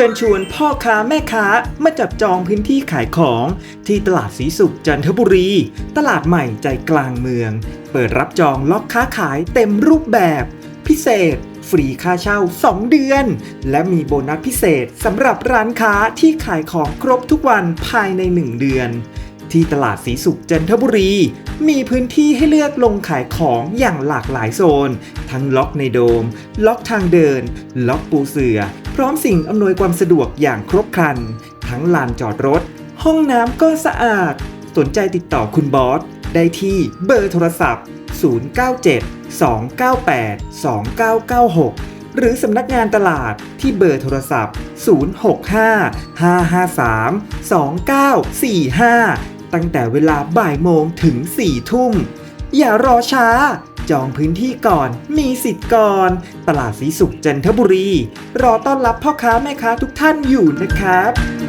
ชิญชวนพ่อค้าแม่ค้ามาจับจองพื้นที่ขายของที่ตลาดสีสุขจันทบุรี ตลาดใหม่ใจกลางเมือง เปิดรับจองล็อกค้าขายเต็มรูปแบบ พิเศษ ฟรีค่าเช่า 2 เดือน และมีโบนัสพิเศษสำหรับร้านค้าที่ขายของครบทุกวันภายใน 1 เดือน ที่ตลาดสีสุขจันทบุรี มีพื้นที่ให้เลือกลงขายของอย่างหลากหลายโซน ทั้งล็อกในโดม ล็อกทางเดิน ล็อกปูเสือ ร้อมสิ่งอำนวยความสะดวกอย่างครบครัน ทั้งลานจอดรถ ห้องน้ำก็สะอาด สนใจติดต่อคุณบอส ได้ที่เบอร์โทรศัพท์ 097 298 2996หรือสำนักงานตลาดที่เบอร์โทรศัพท์ 065 553 2945 ตั้งแต่เวลาบ่ายโมงถึง4ทุ่ม อย่ารอช้า จองพื้นที่ก่อน มีสิทธิ์ก่อน ตลาดสีสุขจันทบุรี รอต้อนรับพ่อค้าแม่ค้าทุกท่านอยู่นะครับ